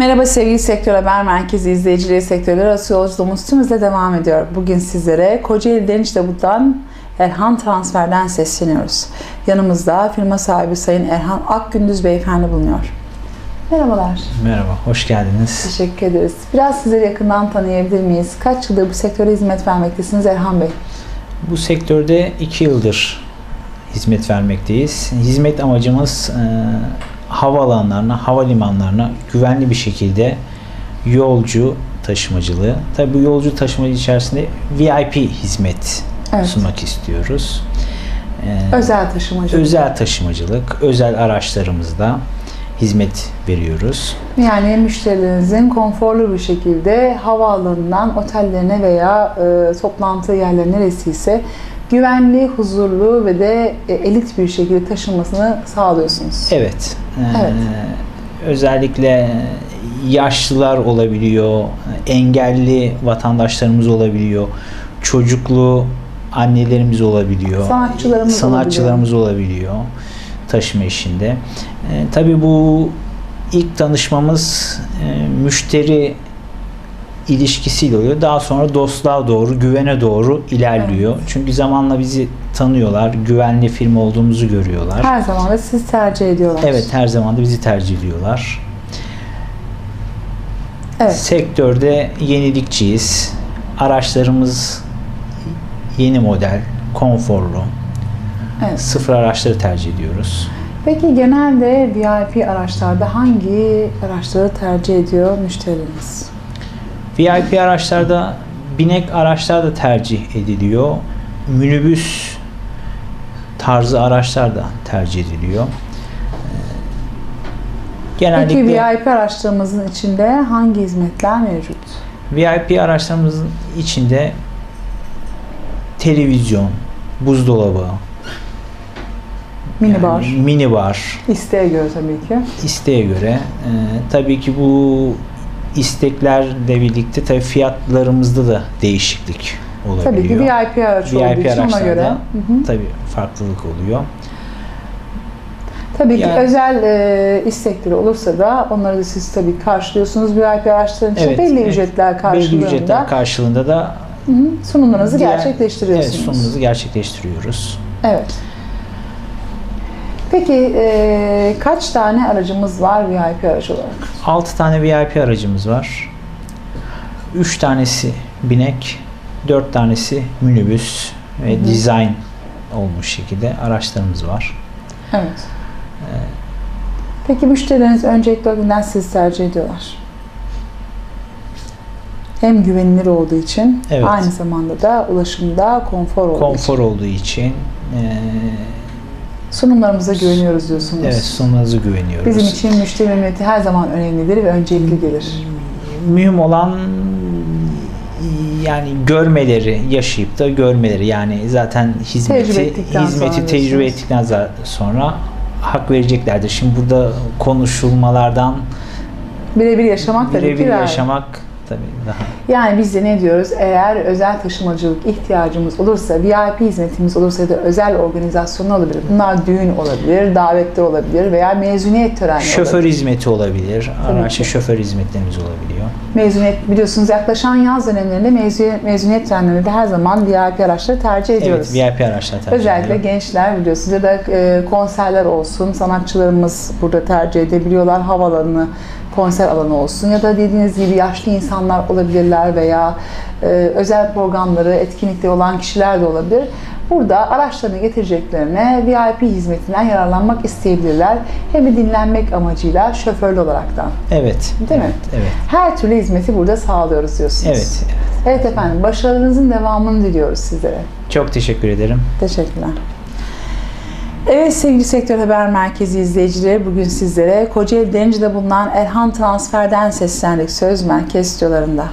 Merhaba sevgili Sektör Haber Merkezi izleyicileri, sektörler arası yolculuğumuz tüm hızla devam ediyor. Bugün sizlere Kocaeli Deniz Davut'tan Erhan Transfer'den sesleniyoruz. Yanımızda firma sahibi Sayın Erhan Akgündüz Beyefendi bulunuyor. Merhabalar. Merhaba, hoş geldiniz. Teşekkür ederiz. Biraz sizleri yakından tanıyabilir miyiz? Kaç yıldır bu sektöre hizmet vermektesiniz Erhan Bey? Bu sektörde iki yıldır hizmet vermekteyiz. Hizmet amacımız e, havaalanlarına, havalimanlarına güvenli bir şekilde yolcu taşımacılığı. Tabii bu yolcu taşımacılığı içerisinde VIP hizmet Evet. sunmak istiyoruz. E, Özel taşımacılık. özel taşımacılık, özel araçlarımızda hizmet veriyoruz. Yani müşterilerinizin konforlu bir şekilde havaalanından otellerine veya e, toplantı yerleri neresiyse güvenli, huzurlu ve de e, elit bir şekilde taşınmasını sağlıyorsunuz. Evet. Ee, Evet. Özellikle yaşlılar olabiliyor, engelli vatandaşlarımız olabiliyor, çocuklu annelerimiz olabiliyor, Sanatçılarımız sanatçılarımız olabiliyor taşıma işinde. Ee, tabii bu ilk tanışmamız e, müşteri ilişkisiyle oluyor. Daha sonra dostluğa doğru, güvene doğru ilerliyor. Çünkü zamanla bizi tanıyorlar, güvenli firma olduğumuzu görüyorlar. Her zaman da siz tercih ediyorlar. Evet her zaman da bizi tercih ediyorlar. Evet. Sektörde yenilikçiyiz. Araçlarımız yeni model, konforlu. evet. Sıfır araçları tercih ediyoruz. Peki genelde VIP araçlarda hangi araçları tercih ediyor müşteriniz? VIP araçlarda binek araçlar da tercih ediliyor. Minibüs tarzı araçlar da tercih ediliyor. Ee, Genellikle Peki VIP araçlarımızın içinde hangi hizmetler mevcut? VIP araçlarımızın içinde televizyon, buzdolabı, Minibar. yani minibar, İsteğe göre tabii ki. isteğe göre. Ee, tabii ki bu isteklerle birlikte tabii fiyatlarımızda da değişiklik olabiliyor. Tabii ki VIP araç olduğu VIP için ona araçlarda göre. Hı hı. tabii farklılık oluyor. Tabii ki Yani- özel e, istekleri olursa da onları da siz tabii karşılıyorsunuz. VIP araçların için Evet, belli evet. ücretler Belli karşılığında ücretler karşılığında da hı hı, sunumlarınızı diğer- gerçekleştiriyorsunuz. Evet, sunumunuzu gerçekleştiriyoruz. Evet. Peki e, kaç tane aracımız var VIP araç olarak? 6 tane VIP aracımız var. 3 tanesi binek, 4 tanesi minibüs ve Hı dizayn olmuş şekilde araçlarımız var. Evet. Peki müşterileriniz öncelikli olarak sizi tercih ediyorlar? Hem güvenilir olduğu için Evet. aynı zamanda da ulaşımda konfor olduğu Konfor için. olduğu için eee, Sunumlarımıza güveniyoruz diyorsunuz. evet sunumunuza güveniyoruz. Bizim için müşteri memnuniyeti her zaman önemlidir ve öncelikli gelir. mühim olan yani görmeleri, yaşayıp da görmeleri. Yani zaten Tecrübe hizmeti ettikten hizmeti sonra tecrübe diyorsunuz. ettikten sonra hak vereceklerdir. Şimdi burada konuşulmalardan Birebir yaşamak tabii birebir ki yaşamak tabii daha Yani biz de ne diyoruz? Eğer özel taşımacılık ihtiyacımız olursa, VIP hizmetimiz olursa da özel organizasyonu olabilir. Bunlar düğün olabilir, davetler olabilir veya mezuniyet törenleri şoför olabilir. hizmeti olabilir. Araçta şoför hizmetlerimiz olabiliyor. Mezuniyet biliyorsunuz yaklaşan yaz dönemlerinde mezuniyet, mezuniyet törenlerinde de her zaman VIP araçları tercih ediyoruz. Evet, VIP araçlar tercih Özellikle ediliyor. gençler biliyorsunuz ya da e, konserler olsun, sanatçılarımız burada tercih edebiliyorlar. Havalanı, konser alanı olsun ya da dediğiniz gibi yaşlı insanlar olabilirler veya e, özel programları, etkinlikte olan kişiler de olabilir. Burada araçlarını getireceklerine VIP hizmetinden yararlanmak isteyebilirler. Hem de dinlenmek amacıyla şoförlü olaraktan. Evet. Değil mi? evet, Evet. Her türlü hizmeti burada sağlıyoruz diyorsunuz. Evet. Evet efendim, başarılarınızın devamını diliyoruz sizlere. Çok teşekkür ederim. Teşekkürler. Evet sevgili Sektör Haber Merkezi izleyicileri bugün sizlere Kocaeli Denizli'de bulunan Erhan Transfer'den seslendik söz merkez stüdyolarında.